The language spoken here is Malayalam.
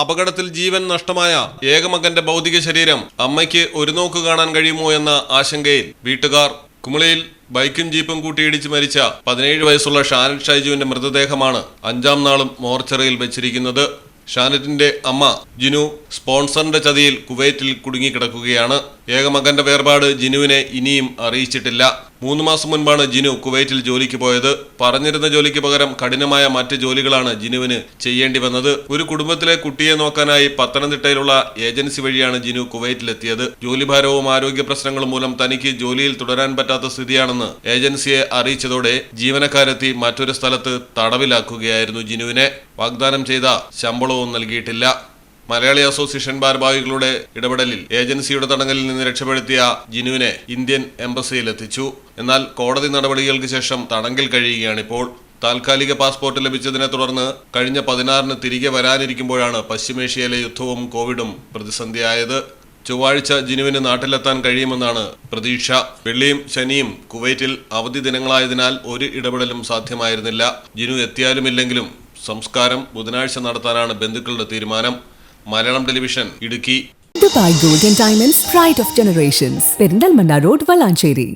അപകടത്തിൽ ജീവൻ നഷ്ടമായ ഏകമകന്റെ ഭൗതിക ശരീരം അമ്മയ്ക്ക് ഒരു നോക്ക് കാണാൻ കഴിയുമോ എന്ന ആശങ്കയിൽ വീട്ടുകാർ കുമളിയിൽ ബൈക്കും ജീപ്പും കൂട്ടിയിടിച്ച് മരിച്ച പതിനേഴ് വയസ്സുള്ള ഷാനറ്റ് ഷൈജുവിന്റെ മൃതദേഹമാണ് അഞ്ചാം നാളും മോർച്ചറിയിൽ വെച്ചിരിക്കുന്നത്. ഷാനറ്റിന്റെ അമ്മ ജിനു സ്പോൺസറിന്റെ ചതിയിൽ കുവൈറ്റിൽ കുടുങ്ങിക്കിടക്കുകയാണ്. ഏകമകന്റെ വേർപാട് ജിനുവിനെ ഇനിയും അറിയിച്ചിട്ടില്ല. മൂന്ന് മാസം മുൻപാണ് ജിനു കുവൈറ്റിൽ ജോലിക്ക് പോയത്. പറഞ്ഞിരുന്ന ജോലിക്ക് പകരം കഠിനമായ മറ്റ് ജോലികളാണ് ജിനുവിന് ചെയ്യേണ്ടി വന്നത്. ഒരു കുടുംബത്തിലെ കുട്ടിയെ നോക്കാനായി പത്തനംതിട്ടയിലുള്ള ഏജൻസി വഴിയാണ് ജിനു കുവൈറ്റിലെത്തിയത്. ജോലിഭാരവും ആരോഗ്യ പ്രശ്നങ്ങളും മൂലം തനിക്ക് ജോലിയിൽ തുടരാൻ പറ്റാത്ത സ്ഥിതിയാണെന്ന് ഏജൻസിയെ അറിയിച്ചതോടെ ജീവനക്കാരെത്തി മറ്റൊരു സ്ഥലത്ത് തടവിലാക്കുകയായിരുന്നു ജിനുവിനെ. വാഗ്ദാനം ചെയ്ത ശമ്പളവും നൽകിയിട്ടില്ല. മലയാളി അസോസിയേഷൻ ഭാരവാഹികളുടെ ഇടപെടലിൽ ഏജൻസിയുടെ തടങ്കലിൽ നിന്ന് രക്ഷപ്പെടുത്തിയ ജിനുവിനെ ഇന്ത്യൻ എംബസിയിൽ എത്തിച്ചു എന്നാൽ കോടതി നടപടികൾക്ക് ശേഷം തടങ്കൽ കഴിയുകയാണിപ്പോൾ. താൽക്കാലിക പാസ്പോർട്ട് ലഭിച്ചതിനെ തുടർന്ന് കഴിഞ്ഞ പതിനാറിന് തിരികെ വരാനിരിക്കുമ്പോഴാണ് പശ്ചിമേഷ്യയിലെ യുദ്ധവും കോവിഡും പ്രതിസന്ധിയായത്. ചൊവ്വാഴ്ച ജിനുവിന് നാട്ടിലെത്താൻ കഴിയുമെന്നാണ് പ്രതീക്ഷ. വെള്ളിയും ശനിയും കുവൈറ്റിൽ അവധി ദിനങ്ങളായതിനാൽ ഒരു ഇടപെടലും സാധ്യമായിരുന്നില്ല. ജിനു എത്തിയാലുമില്ലെങ്കിലും സംസ്കാരം ബുധനാഴ്ച നടത്താനാണ് ബന്ധുക്കളുടെ തീരുമാനം. Malayalam television Idukki. Dubai gold and diamonds pride of generations Perinthalmanna road Valanchery